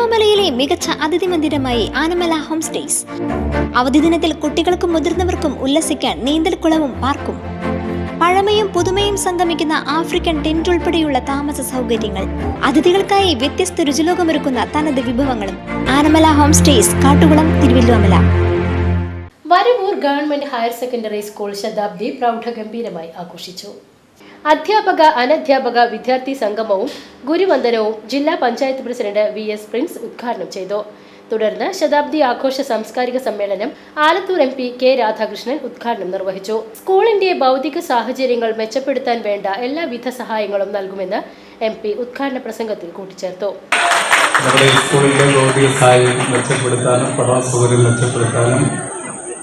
തിരുവല്ലോമലയിലെ മികച്ച അതിഥി മന്ദിരമായി Anamala home stays. അവധി ദിനത്തിൽ കുട്ടികൾക്കും മുതിർന്നവർക്കും ഉല്ലസിക്കാൻ നീന്തൽക്കുളവും പാർക്കും. പഴമയും പുതുമയും സംഗമിക്കുന്ന ആഫ്രിക്കൻ ടെന്റ് ഉൾപ്പെടെയുള്ള താമസ സൗകര്യങ്ങൾ. അതിഥികൾക്കായി വ്യത്യസ്ത രുചിലോകമൊരുക്കുന്ന തനത് വിഭവങ്ങളും. Anamala home stays Kattukulam Thiruvilwamala Varavoor government higher secondary school ശതാബ്ദി പ്രൗഢഗംഭീരമായി ആഘോഷിച്ചു. അധ്യാപക അനധ്യാപക വിദ്യാർത്ഥി സംഗമവും ഗുരുവന്ദനവും ജില്ലാ panchayat president V S Prince ഉദ്ഘാടനം ചെയ്തു. തുടർന്ന് ശതാബ്ദി ആഘോഷ സാംസ്കാരിക സമ്മേളനം Alathur M P K Radhakrishnan ഉദ്ഘാടനം നിർവഹിച്ചു. സ്കൂളിന്റെ ഭൗതിക സാഹചര്യങ്ങൾ മെച്ചപ്പെടുത്താൻ വേണ്ട എല്ലാവിധ സഹായങ്ങളും നൽകുമെന്ന് എം പി ഉദ്ഘാടന പ്രസംഗത്തിൽ കൂട്ടിച്ചേർത്തു. നമ്മുടെ സ്കൂളിന്റെ ഭൗതിക സാഹചര്യം മെച്ചപ്പെടുത്താനും പഠന സൗകര്യം മെച്ചപ്പെടുത്താനും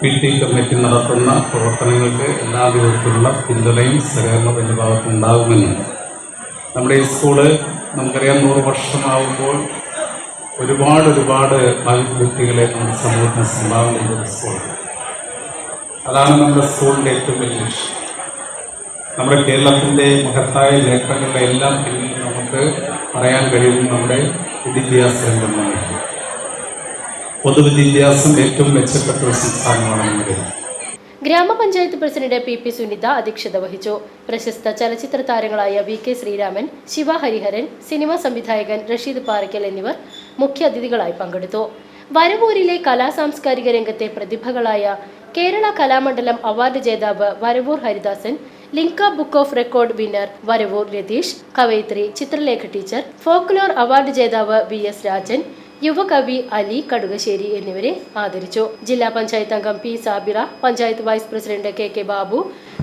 പി ടി കമ്മിറ്റി നടത്തുന്ന പ്രവർത്തനങ്ങൾക്ക് എല്ലാ വിധത്തിലുള്ള പിന്തുണയും സഹകരണവും എന്റെ നമ്മുടെ ഈ സ്കൂൾ നമുക്കറിയാം നൂറ് വർഷമാകുമ്പോൾ ഒരുപാട് ഒരുപാട് വ്യക്തികളെ നമ്മുടെ സമൂഹത്തിന് സംഭാവന ചെയ്തൊരു സ്കൂളാണ്. അതാണ് നമ്മുടെ സ്കൂളിന്റെ ഏറ്റവും വലിയ ലക്ഷ്യം. നമ്മുടെ കേരളത്തിന്റെ മഹത്തായ നേട്ടങ്ങളുടെ എല്ലാം പിന്നിൽ നമുക്ക് പറയാൻ കഴിയുന്ന നമ്മുടെ വിദ്യാഭ്യാസ രംഗമാണ്. പൊതുവിദ്യാഭ്യാസം ഏറ്റവും മെച്ചപ്പെട്ട ഒരു സംസ്ഥാനമാണ് ഗ്രാമപഞ്ചായത്ത് പ്രസിഡന്റ് പി പി സുനിത അധ്യക്ഷത വഹിച്ചു. പ്രശസ്ത ചലച്ചിത്ര താരങ്ങളായ V K Sreeraman Siva Hariharan cinema സംവിധായകൻ റഷീദ് പാറയ്ക്കൽ എന്നിവർ മുഖ്യ അതിഥികളായി പങ്കെടുത്തു. വരവൂരിലെ കലാ സാംസ്കാരിക രംഗത്തെ പ്രതിഭകളായ കേരള കലാമണ്ഡലം അവാർഡ് ജേതാവ് Varavoor Haridasan Limca book of record winner Varavoor Ratheesh കവയിത്രി Chithralekha teacher folklore award ജേതാവ് വി എസ് രാജൻ യുവകവി അലി കടുകശ്ശേരി എന്നിവരെ ആദരിച്ചു. ജില്ലാ പഞ്ചായത്ത് അംഗം P Sabira panchayat vice president K K Babu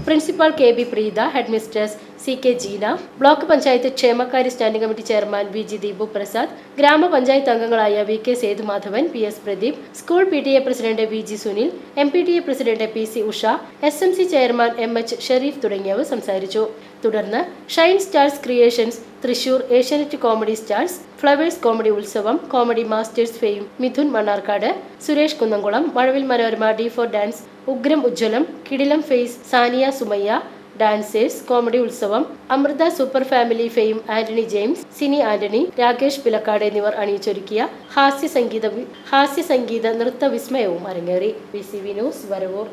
principal K B Preetha headmistress C K Jeena block panchayat ക്ഷേമകാര്യ standing committee chairman V G Deepu Prasad ഗ്രാമപഞ്ചായത്ത് അംഗങ്ങളായ V K Sethumadhavan P S Pradeep school P T A president V G Sunil M P T A president P C Usha S M C chairman M H Shareef തുടങ്ങിയവർ സംസാരിച്ചു. തുടർന്ന് shine stars creations Thrissur Asianet comedy stars Flowers comedy Utsavam comedy masters fame Mithun Mannarkkad Suresh Kunnamkulam Mazhavil Manorama D four dance Ugram Ujjwalam Kidilam fame Saniya Sumayya dancers comedy Utsavam Amrita super family fame Antony James Sini Antony Rakesh Pilakkad എന്നിവർ അണിയിച്ചൊരുക്കിയ ഹാസ്യ സംഗീത ഹാസ്യ സംഗീത നൃത്ത വിസ്മയവും അരങ്ങേറി. B C V news Varavoor.